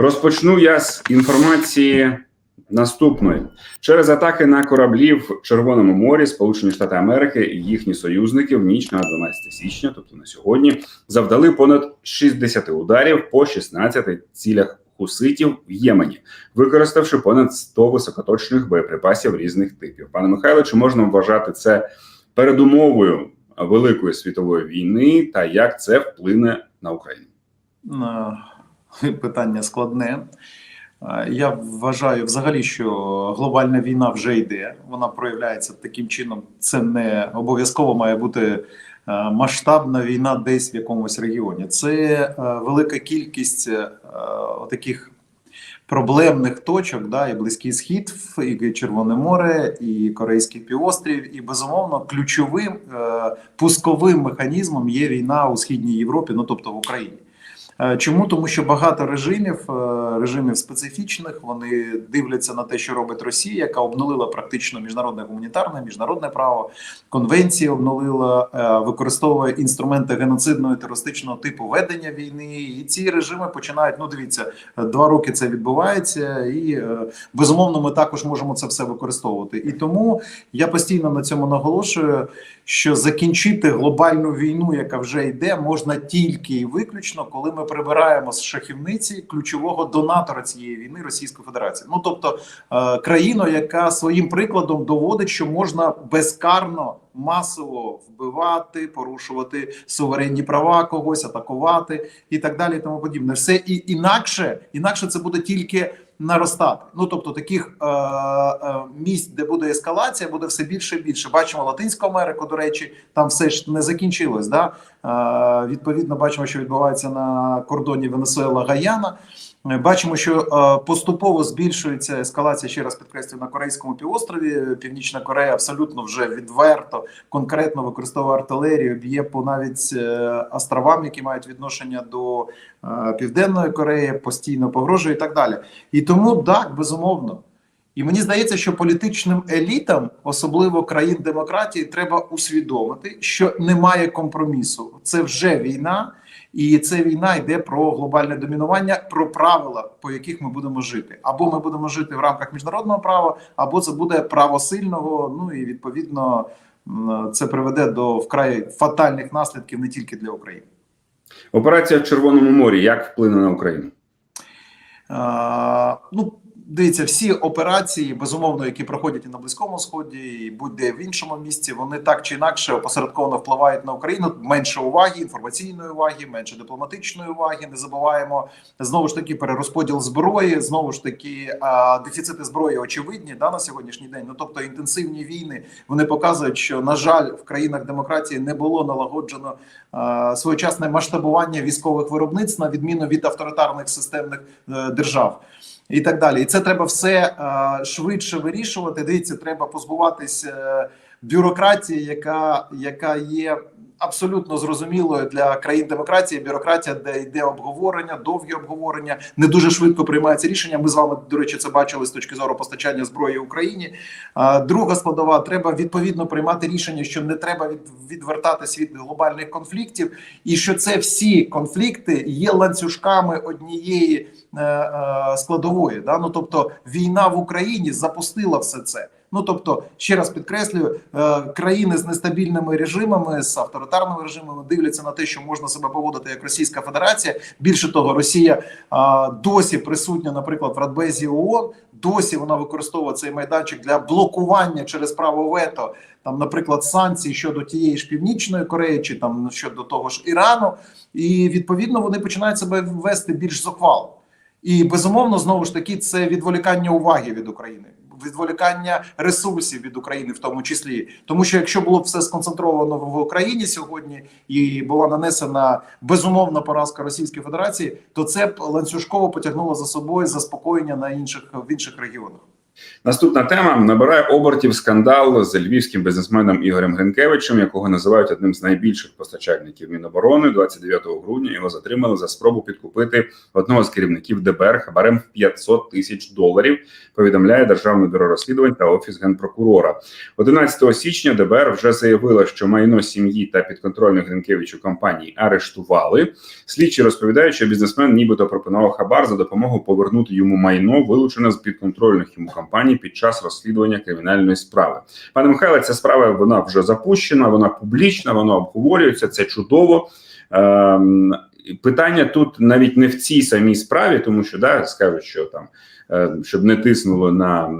Розпочну я з інформації наступної через атаки на кораблі в Червоному морі Сполучені Штати Америки і їхні союзники в ніч на 12 січня, тобто на сьогодні, завдали понад 60 ударів по 16 цілях хуситів в Ємені, використавши понад 100 високоточних боєприпасів різних типів. Пане Михайло, чи можна вважати це передумовою великої світової війни, та як це вплине на Україну? Питання складне. Е, Я вважаю взагалі, що глобальна війна вже йде. Вона проявляється таким чином. Це не обов'язково має бути е, масштабна війна десь в якомусь регіоні. Це е, велика кількість таких проблемних точок, да, і Близький Схід, і Червоне море, і Корейський півострів, і безумовно ключовим пусковим механізмом є війна у східній Європі, ну тобто в Україні. Е, Чому тому, що багато режимів, е, режимів специфічних, вони дивляться на те, що робить Росія, яка обнулила практично міжнародне гуманітарне, міжнародне право, конвенції обнулила, е, використовує інструменти геноцидного і терористичного типу ведення війни. І ці режими починають. Ну, дивіться, два роки це відбувається, і безумовно, ми також можемо це все використовувати. І тому я постійно на цьому наголошую, що закінчити глобальну війну, яка вже йде, можна тільки і виключно, коли ми прибираємо з шахівниці ключового донатора цієї війни Російської Федерації. Ну тобто е, країну, яка своїм прикладом доводить, що можна безкарно масово вбивати, порушувати суверенні права когось, атакувати і так далі. І тому подібне. Все і інакше, інакше це буде тільки. Наростати, ну тобто таких е, е, місць, де буде ескалація, буде все більше і більше. Бачимо Латинську Америку. До речі, там все ж не закінчилось. Да? Е, відповідно, бачимо, що відбувається на кордоні Венесуела Гаяна. Е, Бачимо, що е, поступово збільшується ескалація. Ще раз підкреслюю на Корейському півострові. Північна Корея абсолютно вже відверто конкретно використовує артилерію, б'є по навіть е, островам, які мають відношення до е, Південної Кореї, постійно погрожує і так далі. І тому так, безумовно. І мені здається, що політичним елітам, особливо країн демократії, треба усвідомити, що немає компромісу. Це вже війна, і це війна йде про глобальне домінування, про правила, по яких ми будемо жити. Або ми будемо жити в рамках міжнародного права, або це буде право сильного. Ну і відповідно це приведе до вкрай фатальних наслідків не тільки для України. Операція в Червоному морі як вплине на Україну? А, ну, дивіться, всі операції, безумовно, які проходять і на Близькому Сході, і будь-де в іншому місці, вони так чи інакше опосередковано впливають на Україну. Менше уваги, інформаційної уваги, менше дипломатичної уваги. Не забуваємо знову ж таки перерозподіл зброї. Знову ж таки, а, дефіцити зброї очевидні да, на сьогоднішній день. Ну тобто інтенсивні війни вони показують, що на жаль, в країнах демократії не було налагоджено а, своєчасне масштабування військових виробництв на відміну від авторитарних системних е, держав. І так далі, і це треба все е, швидше вирішувати. Дивіться, треба позбуватись е, бюрократії, яка, яка є абсолютно зрозумілою для країн демократії. Бюрократія, де йде обговорення, довгі обговорення, не дуже швидко приймається рішення. Ми з вами, до речі, це бачили з точки зору постачання зброї Україні. Друга складова треба відповідно приймати рішення, що не треба від, відвертатись від глобальних конфліктів, і що це всі конфлікти є ланцюжками однієї е, е, складової. Да? Ну тобто війна в Україні запустила все це. Ну тобто, ще раз підкреслюю, е, країни з нестабільними режимами, з авторитарними режимами дивляться на те, що можна себе поводити як Російська Федерація. Більше того, Росія досі присутня, наприклад, в Радбезі ООН, досі вона використовує цей майданчик для блокування через право вето, там, наприклад, санкцій щодо тієї ж північної Кореї, чи там щодо того ж Ірану, і відповідно вони починають себе вести більш зухвало. І безумовно, знову ж таки, це відволікання уваги від України, відволікання ресурсів від України, в тому числі, тому що якщо було б все сконцентровано в Україні сьогодні і була нанесена безумовна поразка Російської Федерації, то це б ланцюжково потягнуло за собою заспокоєння на інших в інших регіонах. Наступна тема набирає обертів скандал з львівським бізнесменом Ігорем Гринкевичем, якого називають одним з найбільших постачальників Міноборони. 29 грудня його затримали за спробу підкупити одного з керівників ДБР хабарем в 500 тисяч доларів. Повідомляє Державне бюро розслідувань та офіс генпрокурора. 11 січня ДБР вже заявила, що майно сім'ї та підконтрольних Гринкевичу компаній арештували. Слідчі розповідають, що бізнесмен нібито пропонував хабар за допомогою повернути йому майно, вилучене з підконтрольних йому компаній під час розслідування кримінальної справи. Пане Михайле, ця справа вона вже запущена, вона публічна, вона обговорюється. Це чудово. Ем, питання тут навіть не в цій самій справі, тому що да скажуть, що там е, щоб не тиснуло на,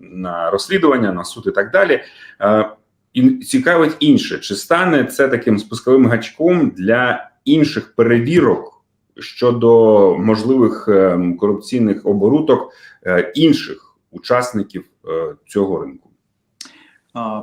на розслідування, на суд і так далі. Е, і цікавить інше, чи стане це таким спусковим гачком для інших перевірок щодо можливих е, корупційних оборудок е, інших учасників е, цього ринку?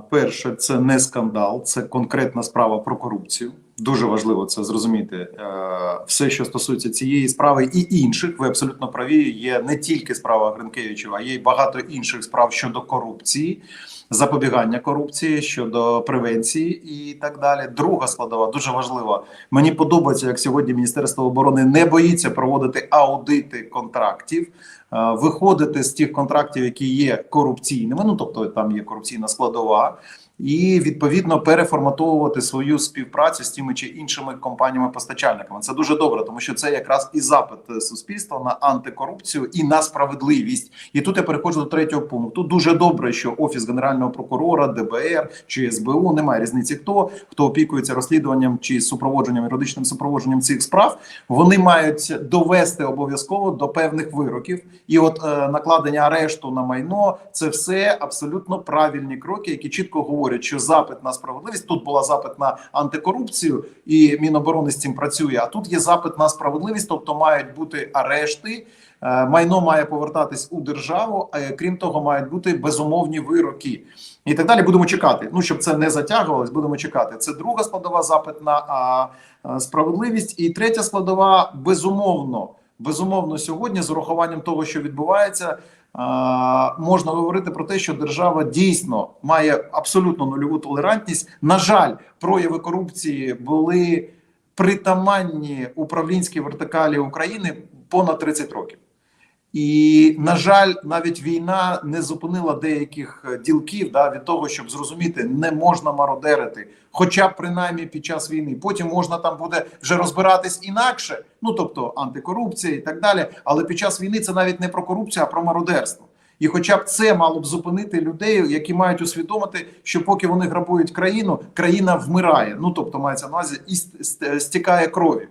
Перше, це не скандал, це конкретна справа про корупцію. Дуже важливо це зрозуміти. Е, Все, що стосується цієї справи і інших, ви абсолютно праві. Є не тільки справа Гринкевичева, а є й багато інших справ щодо корупції, запобігання корупції, щодо превенції і так далі. Друга складова дуже важлива. Мені подобається, як сьогодні Міністерство оборони не боїться проводити аудити контрактів. Е, Виходити з тих контрактів, які є корупційними, ну тобто там є корупційна складова, і відповідно переформатовувати свою співпрацю з тими чи іншими компаніями-постачальниками. Це дуже добре, тому що це якраз і запит е, суспільства на антикорупцію і на справедливість. І тут я переходжу до третього пункту. Дуже добре, що офіс генерального прокурора, ДБР чи СБУ немає різниці, хто хто опікується розслідуванням чи супроводженням юридичним супроводженням цих справ. Вони мають довести обов'язково до певних вироків. І от е, накладення арешту на майно це все абсолютно правильні кроки, які чітко говорять, що запит на справедливість тут була запит на антикорупцію, і Міноборони з цим працює. А тут є запит на справедливість, тобто мають бути арешти. е, Майно має повертатись у державу, а крім того, мають бути безумовні вироки і так далі. Будемо чекати. Ну щоб це не затягувалось, будемо чекати. Це друга складова запит на а, а, справедливість, і третя складова безумовно. Безумовно, сьогодні з урахуванням того, що відбувається, можна говорити про те, що держава дійсно має абсолютно нульову толерантність. На жаль, прояви корупції були притаманні управлінській вертикалі України понад 30 років. І на жаль, навіть війна не зупинила деяких ділків да, від того, щоб зрозуміти, не можна мародерити, хоча б принаймні під час війни. Потім можна там буде вже розбиратись інакше, ну тобто антикорупція і так далі. Але під час війни це навіть не про корупцію, а про мародерство. І, хоча б це мало б зупинити людей, які мають усвідомити, що поки вони грабують країну, країна вмирає. Ну тобто мається на увазі і ст- ст- стікає кров'ю.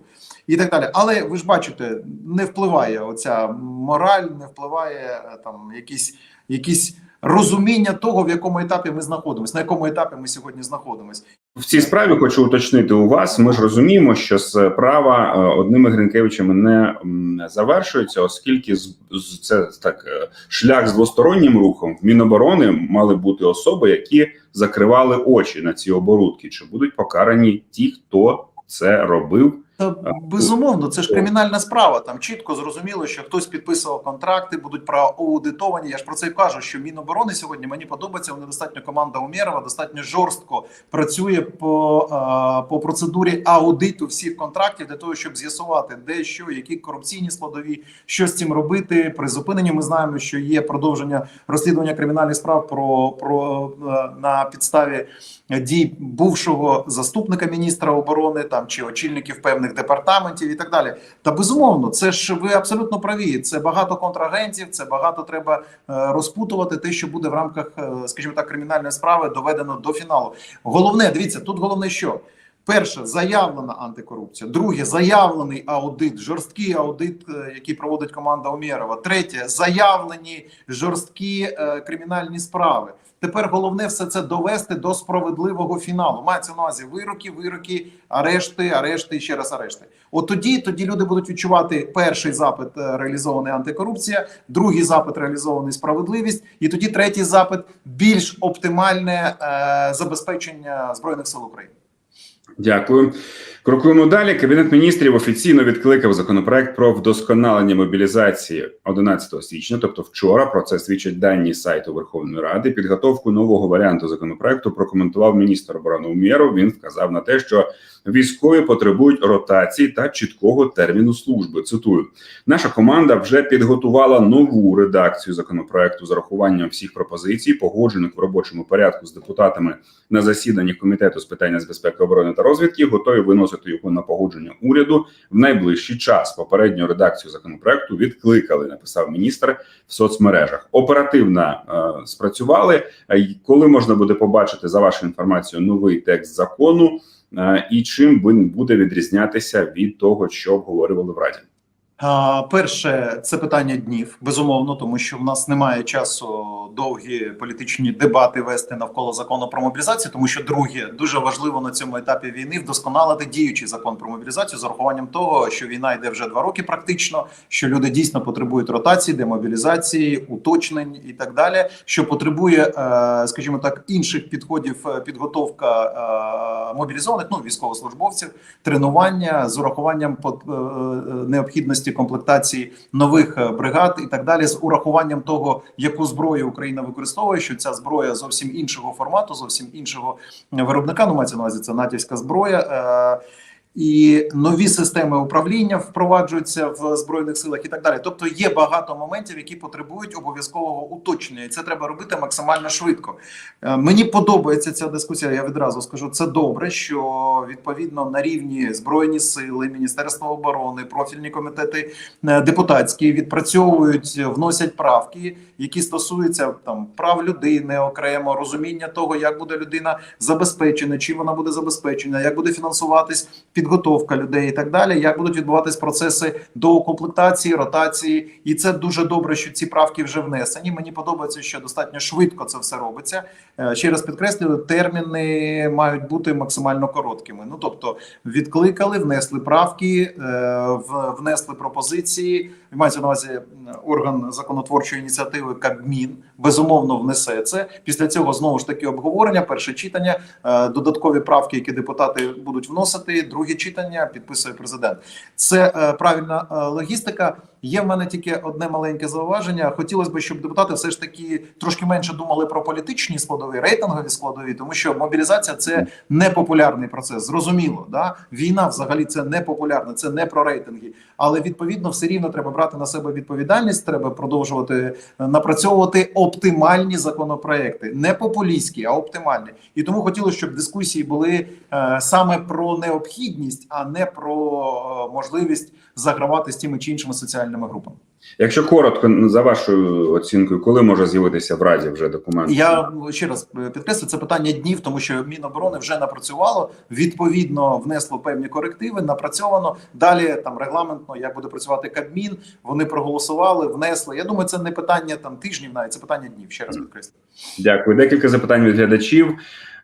І так далі, але ви ж бачите, не впливає оця мораль, не впливає е, там якісь, якісь розуміння того, в якому етапі ми знаходимося, на якому етапі ми сьогодні знаходимося. В цій справі хочу уточнити у вас. Ми ж розуміємо, що справа одними Гринкевичами не завершується, оскільки це так е, шлях з двостороннім рухом в Міноборони мали бути особи, які закривали очі на ці оборудки. Чи будуть покарані ті, хто це робив? Та безумовно, це ж кримінальна справа. Там чітко зрозуміло, що хтось підписував контракти, будуть проаудитовані. Я ж про це й кажу, що Міноборони сьогодні мені подобається. Вони достатньо команда Умєрова, достатньо жорстко працює по, по процедурі аудиту всіх контрактів для того, щоб з'ясувати, де що, які корупційні складові, що з цим робити. При зупиненні ми знаємо, що є продовження розслідування кримінальних справ про, про е, на підставі дій бувшого заступника міністра оборони там чи очільників певних департаментів і так далі. Та безумовно, це ж ви абсолютно праві. Це багато контрагентів, це багато треба е, розпутувати те, що буде в рамках, е, скажімо так, кримінальної справи доведено до фіналу. Головне, дивіться, тут головне що. Перше, заявлена антикорупція. Друге, заявлений аудит, жорсткий аудит, е, який проводить команда Умєрова. Третє, заявлені жорсткі е, кримінальні справи. Тепер головне все це довести до справедливого фіналу. Мається на увазі вироки, вироки, арешти, арешти ще раз арешти. От тоді, тоді люди будуть відчувати перший запит е, реалізований антикорупція, другий запит реалізований справедливість, і тоді третій запит більш оптимальне е, забезпечення збройних сил України. Дякую. Крокуємо далі. Кабінет міністрів офіційно відкликав законопроект про вдосконалення мобілізації 11 січня, тобто вчора. Про це свідчать дані сайту Верховної Ради. Підготовку нового варіанту законопроекту прокоментував міністр оборони Умєров. Він вказав на те, що військові потребують ротації та чіткого терміну служби. Цитую: наша команда вже підготувала нову редакцію законопроекту з урахуванням всіх пропозицій, погоджених в робочому порядку з депутатами на засіданні комітету з питання з безпеки оборони та розвідки. Готові виносити його на погодження уряду в найближчий час. Попередню редакцію законопроекту відкликали. Написав міністр в соцмережах. Оперативно е, спрацювали. Е, Коли можна буде побачити за вашою інформацією новий текст закону, і чим він буде відрізнятися від того, що обговорювали в раді? Перше, це питання днів, безумовно, тому що в нас немає часу довгі політичні дебати вести навколо закону про мобілізацію. Тому що друге, дуже важливо на цьому етапі війни вдосконалити діючий закон про мобілізацію з урахуванням того, що війна йде вже два роки, практично, що люди дійсно потребують ротації, демобілізації, уточнень і так далі. Що потребує, е, скажімо так, інших підходів е, підготовка е, мобілізованих, ну військовослужбовців, тренування з урахуванням пот- е, е, комплектації нових е, бригад і так далі, з урахуванням того, яку зброю Україна використовує, що ця зброя зовсім іншого формату, зовсім іншого виробника. Ну мається на увазі це натівська зброя. Е, і нові системи управління впроваджуються в збройних силах і так далі. Тобто є багато моментів, які потребують обов'язкового уточнення, і це треба робити максимально швидко. Е, Мені подобається ця дискусія. Я відразу скажу, це добре, що відповідно на рівні збройні сили, Міністерства оборони, профільні комітети е, депутатські відпрацьовують, вносять правки, які стосуються там прав людини, окремо розуміння того, як буде людина забезпечена, чим вона буде забезпечена, як буде фінансуватись підготовка людей і так далі, як будуть відбуватись процеси доукомплектації, ротації, і це дуже добре, що ці правки вже внесені. Мені подобається, що достатньо швидко це все робиться. Е, Ще раз підкреслюю, терміни мають бути максимально короткими. Ну тобто, відкликали, внесли правки, е, внесли пропозиції. Мається на увазі орган законотворчої ініціативи Кабмін безумовно внесе це. Після цього знову ж таки обговорення, перше читання, е, додаткові правки, які депутати будуть вносити. Друге читання підписує президент. Це е, правильна е, логістика. Є в мене тільки одне маленьке зауваження. Хотілося б, щоб депутати все ж таки трошки менше думали про політичні складові, рейтингові складові, тому що мобілізація це непопулярний процес. Зрозуміло, да війна взагалі це не популярна, це не про рейтинги. Але відповідно все рівно треба брати на себе відповідальність. Треба продовжувати е, напрацьовувати оптимальні законопроекти, не популістські, а оптимальні. І тому хотілося, щоб дискусії були е, саме про необхідність, а не про е, можливість загравати з тими чи іншими соціальними групами. Якщо коротко, за вашою оцінкою, коли може з'явитися в раді вже документ? Я ще раз е, підкреслю, це питання днів, тому що Міноборони вже напрацювало, відповідно внесло певні корективи, напрацьовано. Далі там регламентно, як буде працювати Кабмін, вони проголосували, внесли. Я думаю, це не питання там тижнів, навіть це питання днів. Ще раз підкреслю. Дякую. Декілька запитань від глядачів.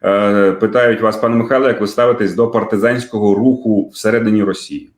Е, Питають вас, пане Михайло, як ви ставитесь до партизанського руху всередині Росії?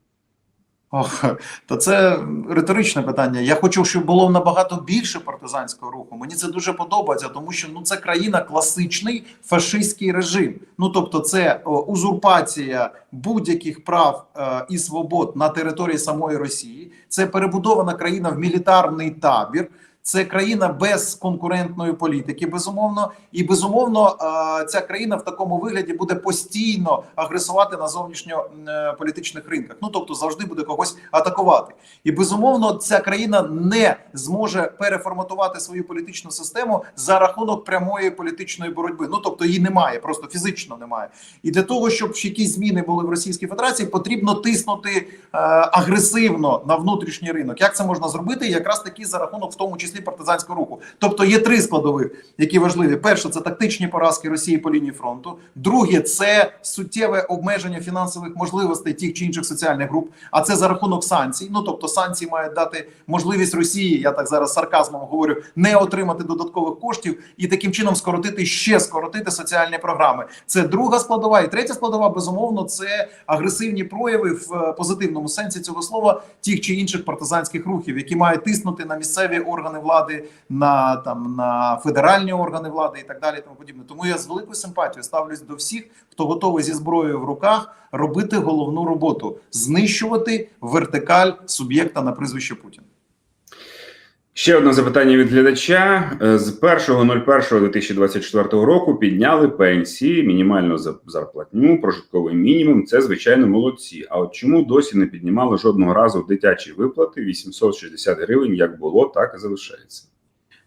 Ох, то це риторичне питання. Я хочу, щоб було набагато більше партизанського руху. Мені це дуже подобається, тому що ну це країна класичний фашистський режим. Ну тобто, це о, узурпація будь-яких прав е, і свобод на території самої Росії. Це перебудована країна в мілітарний табір. Це країна без конкурентної політики, безумовно, і безумовно, е, ця країна в такому вигляді буде постійно агресувати на зовнішньополітичних ринках. Ну тобто завжди буде когось атакувати. І безумовно, ця країна не зможе переформатувати свою політичну систему за рахунок прямої політичної боротьби. Ну тобто її немає, просто фізично немає. І для того, щоб якісь зміни були в Російській Федерації, потрібно тиснути е, агресивно на внутрішній ринок. Як це можна зробити? Якраз таки за рахунок, в тому числі партизанського руху. Тобто є три складових, які важливі: перше це тактичні поразки Росії по лінії фронту. Друге це суттєве обмеження фінансових можливостей тих чи інших соціальних груп. А це за рахунок санкцій. Ну тобто санкції мають дати можливість Росії, я так зараз сарказмом говорю, не отримати додаткових коштів і таким чином скоротити ще скоротити соціальні програми. Це друга складова, і третя складова, безумовно, це агресивні прояви в е, позитивному сенсі цього слова тих чи інших партизанських рухів, які мають тиснути на місцеві органи влади, на там на федеральні органи влади і так далі. Тому подібне. Тому я з великою симпатією ставлюсь до всіх, хто готовий зі зброєю в руках робити головну роботу знищувати вертикаль суб'єкта на прізвище Путін. Ще одне запитання від глядача. Е, З 1.01.2024 року підняли пенсії, мінімальну за- зарплатню, прожитковий мінімум. Це звичайно молодці. А от чому досі не піднімали жодного разу дитячі виплати 860 гривень, як було, так і залишається.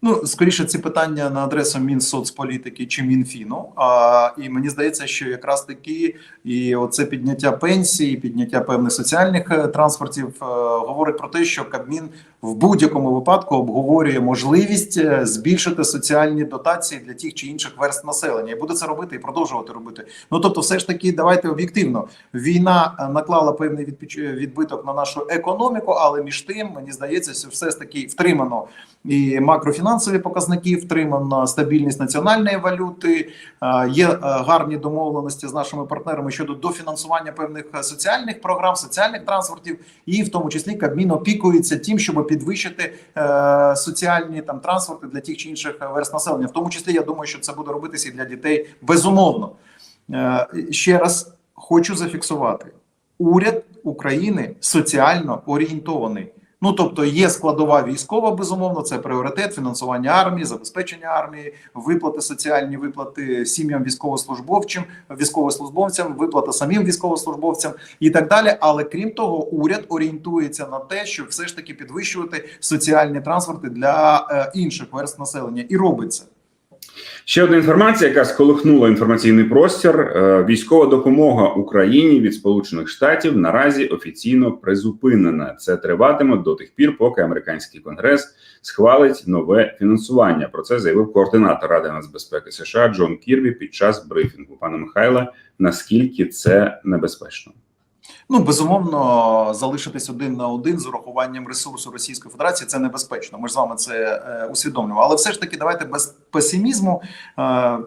Ну, скоріше, ці питання на адресу Мінсоцполітики чи Мінфіну. А, і мені здається, що якраз таки і оце підняття пенсії, підняття певних соціальних е, транспортів е, говорить про те, що Кабмін в будь-якому випадку обговорює можливість е, збільшити соціальні дотації для тих чи інших верст населення, і буде це робити і продовжувати робити. Ну тобто, все ж таки, давайте об'єктивно. Війна е, наклала певний відпіч- відбиток на нашу економіку, але між тим мені здається, що все ж таки втримано і макрофінансові показники, втримана стабільність національної валюти. е, Є е, гарні домовленості з нашими партнерами щодо дофінансування певних е, соціальних програм, соціальних транспортів, і в тому числі Кабмін опікується тим, щоб підвищити е, соціальні там транспорти для тих чи інших верст населення. В тому числі я думаю, що це буде робитися і для дітей безумовно. Е, ще раз хочу зафіксувати: уряд України соціально орієнтований. Ну тобто є складова військова, безумовно, це пріоритет фінансування армії, забезпечення армії, виплати соціальні виплати сім'ям військовослужбовцям, військовослужбовцям, виплата самим військовослужбовцям і так далі. Але крім того, уряд орієнтується на те, щоб все ж таки підвищувати соціальні транспорти для е, інших верст населення, і робить це. Ще одна інформація, яка сколихнула інформаційний простір. Е, Військова допомога Україні від Сполучених Штатів наразі офіційно призупинена. Це триватиме до тих пір, поки американський конгрес схвалить нове фінансування. Про це заявив координатор Ради нацбезпеки США Джон Кірбі під час брифінгу. Пане Михайле, наскільки це небезпечно? Ну безумовно, залишитись один на один з урахуванням ресурсу Російської Федерації це небезпечно. Ми ж з вами це е, усвідомлюємо. Але все ж таки, давайте без песимізму е,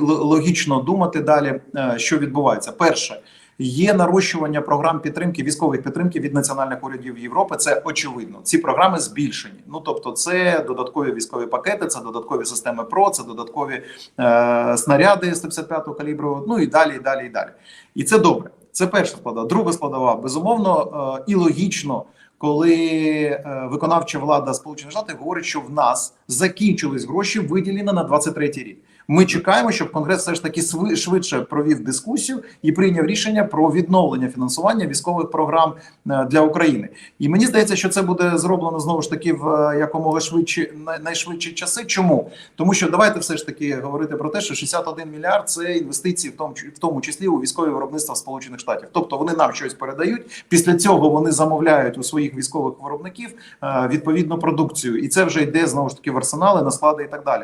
логічно думати далі, е, що відбувається. Перше. Є нарощування програм підтримки військових підтримки від національних урядів Європи. Це очевидно. Ці програми збільшені. Ну тобто, це додаткові військові пакети, це додаткові системи ПРО, це додаткові е, снаряди 155-го калібру. Ну і далі, і далі, і далі. І це добре. Це перша складова. Друга складова, безумовно, е, і логічно, коли е, виконавча влада Сполучених Штатів говорить, що в нас закінчились гроші, виділені на 23-й рік. Ми чекаємо, щоб Конгрес все ж таки швидше провів дискусію і прийняв рішення про відновлення фінансування військових програм е, для України. І мені здається, що це буде зроблено знову ж таки в е, якомога швидші най- найшвидші часи. Чому? Тому що давайте все ж таки говорити про те, що 61 мільярд це інвестиції, в тому в тому числі у військові виробництва Сполучених Штатів. Тобто вони нам щось передають. Після цього вони замовляють у своїх військових виробників е, відповідну продукцію, і це вже йде знову ж таки в арсенали, на склади і так далі.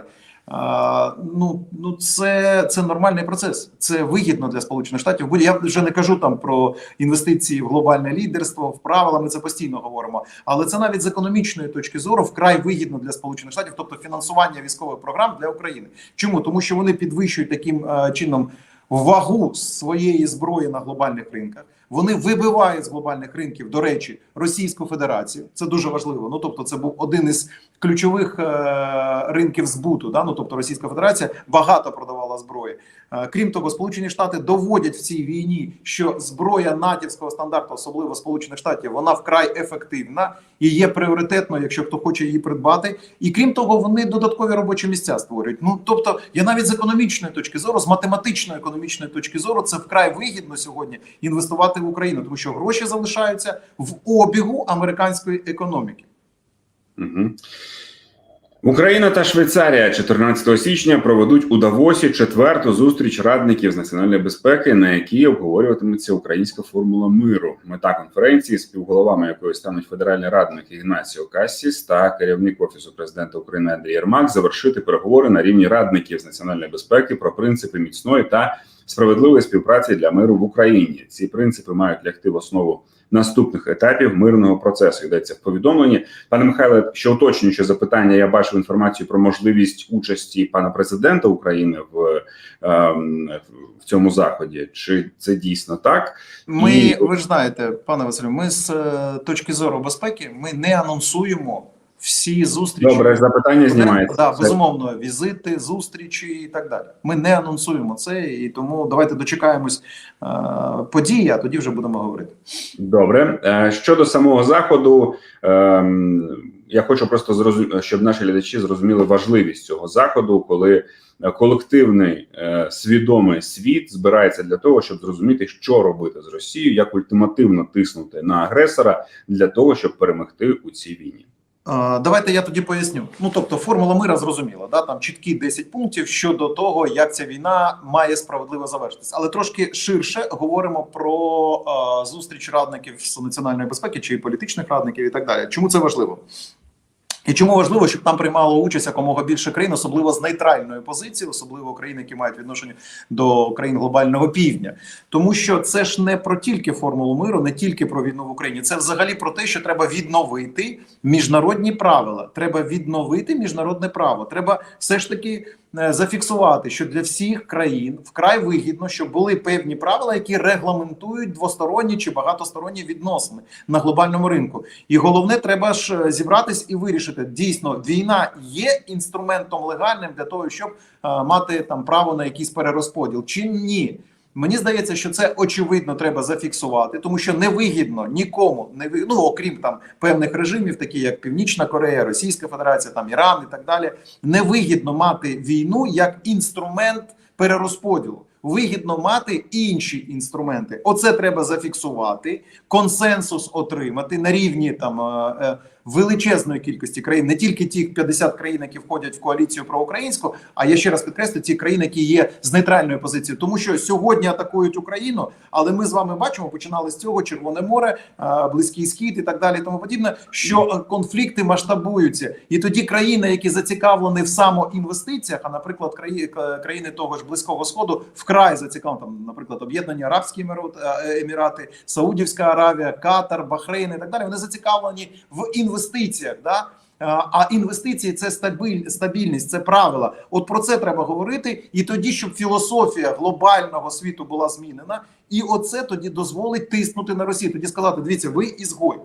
Ну, ну це, це нормальний процес. Це вигідно для Сполучених Штатів. Будь я вже не кажу там про інвестиції в глобальне лідерство, в правила. Ми це постійно говоримо. Але це навіть з економічної точки зору вкрай вигідно для Сполучених Штатів, тобто фінансування військових програм для України. Чому тому, що вони підвищують таким е, чином вагу своєї зброї на глобальних ринках. Вони вибивають з глобальних ринків, до речі, Російську Федерацію. Це дуже важливо. Ну тобто, це був один із ключових е, ринків збуту. Да? Ну тобто, Російська Федерація багато продавала зброї. Е, крім того, Сполучені Штати доводять в цій війні, що зброя натівського стандарту, особливо Сполучених Штатів, вона вкрай ефективна і є пріоритетною, якщо хто хоче її придбати. І крім того, вони додаткові робочі місця створюють. Ну тобто, я навіть з економічної точки зору, з математичної економічної точки зору, це вкрай вигідно сьогодні інвестувати в Україну, тому що гроші залишаються в обігу американської економіки. Угу. Україна та Швейцарія 14 січня проведуть у Давосі четверту зустріч радників з національної безпеки, на якій обговорюватиметься українська формула миру. Мета конференції, співголовами якої стануть федеральний радник Ігнасіо Кассіс та керівник офісу президента України Андрій Єрмак, завершити переговори на рівні радників з національної безпеки про принципи міцної та справедливої співпраці для миру в Україні. Ці принципи мають лягти в основу наступних етапів мирного процесу. Йдеться в повідомленні. Пане Михайле, ще уточнююче запитання. Я бачив інформацію про можливість участі пана президента України в, ем, в цьому заході. Чи це дійсно так? Ми І- ви ж знаєте, пане Василю, ми з е, точки зору безпеки ми не анонсуємо всі зустрічі Добре, запитання знімається. Да, безумовно, візити, зустрічі і так далі. Ми не анонсуємо це, і тому давайте дочекаємось е, події, а тоді вже будемо говорити. Добре. Е, Щодо самого заходу, ем, я хочу просто зрозуміти, щоб наші глядачі зрозуміли важливість цього заходу, коли е, колективний е, свідомий світ збирається для того, щоб зрозуміти, що робити з Росією, як ультимативно тиснути на агресора для того, щоб перемогти у цій війні. Давайте я тоді поясню. Ну тобто, формула мира зрозуміла, да там чіткі 10 пунктів щодо того, як ця війна має справедливо завершитись, Але трошки ширше говоримо про е, зустріч радників з національної безпеки чи політичних радників і так далі. Чому це важливо? І чому важливо, щоб там приймало участь якомога більше країн, особливо з нейтральної позиції, особливо країн, які мають відношення до країн глобального півдня, тому що це ж не про тільки формулу миру, не тільки про війну в Україні. Це взагалі про те, що треба відновити міжнародні правила. Треба відновити міжнародне право. Треба все ж таки е, зафіксувати, що для всіх країн вкрай вигідно, щоб були певні правила, які регламентують двосторонні чи багатосторонні відносини на глобальному ринку. І головне, треба ж е, зібратись і вирішити. Дійсно, війна є інструментом легальним для того, щоб е, мати там право на якийсь перерозподіл, чи ні. Мені здається, що це очевидно треба зафіксувати, тому що невигідно нікому не ну, окрім там певних режимів, такі як Північна Корея, Російська Федерація, там Іран і так далі. Невигідно мати війну як інструмент перерозподілу. Вигідно мати інші інструменти. Оце треба зафіксувати, консенсус отримати на рівні там е, е, величезної кількості країн, не тільки ті 50 країн, які входять в коаліцію проукраїнську, а я ще раз підкреслю ті країни, які є з нейтральною позицією, тому що сьогодні атакують Україну, але ми з вами бачимо, починали з цього Червоне море, е, Близький Схід і так далі, тому подібне, що е, конфлікти масштабуються, і тоді країни, які зацікавлені в самоінвестиціях, а наприклад, краї- країни того ж близького сходу вкрай зацікавлені, там, наприклад, Об'єднані Арабські е, Емірати, Саудівська Аравія, Катар, Бахрейн і так далі. Вони зацікавлені в інвестиціях. Да? А а інвестиції це стабіль, стабільність, це правила. От про це треба говорити, і тоді, щоб філософія глобального світу була змінена, і оце тоді дозволить тиснути на Росію. Тоді сказати: дивіться, ви ізгой.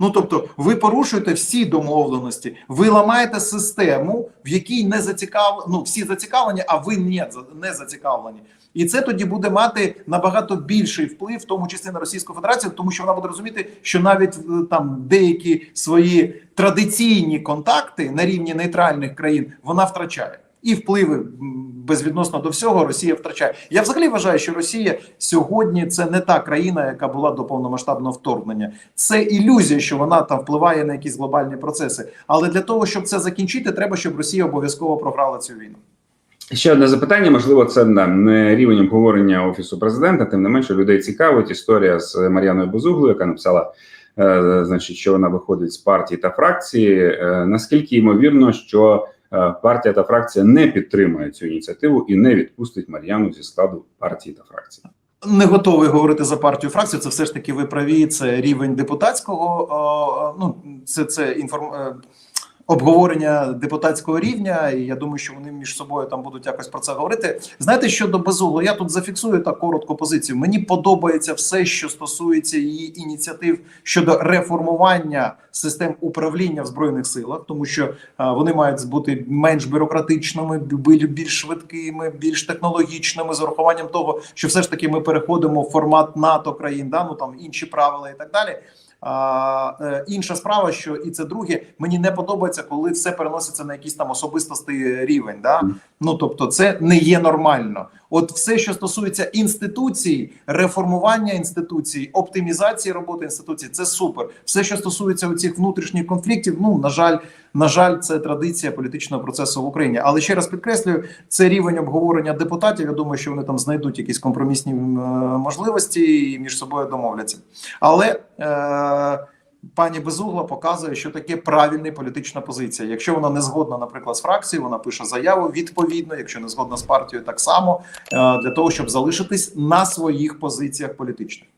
Ну тобто, ви порушуєте всі домовленості, ви ламаєте систему, в якій не зацікав... ну, всі зацікавлені, а ви не, не зацікавлені. І це тоді буде мати набагато більший вплив, в тому числі на Російську Федерацію, тому що вона буде розуміти, що навіть е, там деякі свої традиційні контакти на рівні нейтральних країн вона втрачає. І впливи безвідносно до всього Росія втрачає. Я взагалі вважаю, що Росія сьогодні це не та країна, яка була до повномасштабного вторгнення. Це ілюзія, що вона там впливає на якісь глобальні процеси. Але для того, щоб це закінчити, треба, щоб Росія обов'язково програла цю війну. Ще одне запитання. Можливо, це не рівень обговорення офісу президента. Тим не менше, людей цікавить історія з Мар'яною Безуглою, яка написала, е, значить, що вона виходить з партії та фракції. Е, наскільки ймовірно, що е, партія та фракція не підтримує цю ініціативу і не відпустить Мар'яну зі складу партії та фракції? Не готовий говорити за партію фракцію. Це все ж таки ви праві. Це рівень депутатського. Ну це це інформ... обговорення депутатського рівня. І я думаю, що вони між собою там будуть якось про це говорити. Знаєте, щодо Безугло, я тут зафіксую так коротку позицію. Мені подобається все, що стосується її ініціатив щодо реформування систем управління в збройних силах, тому що е, вони мають бути менш бюрократичними, бі- більш швидкими, більш технологічними, з урахуванням того, що все ж таки ми переходимо в формат НАТО країн, да ну там інші правила і так далі. Е, інша справа, що і це друге, мені не подобається, коли все переноситься на якийсь там особистостий рівень. Да? Ну тобто, це не є нормально. От все, що стосується інституцій, реформування інституцій, оптимізації роботи інституцій, це супер. Все, що стосується цих внутрішніх конфліктів, ну на жаль, на жаль, це традиція політичного процесу в Україні. Але ще раз підкреслюю, це рівень обговорення депутатів. Я думаю, що вони там знайдуть якісь компромісні е, можливості і між собою домовляться. Але е, пані Безугла показує, що таке правильна політична позиція. Якщо вона не згодна, наприклад, з фракцією, вона пише заяву відповідно. Якщо не згодна з партією, так само е, для того, щоб залишитись на своїх позиціях політичних.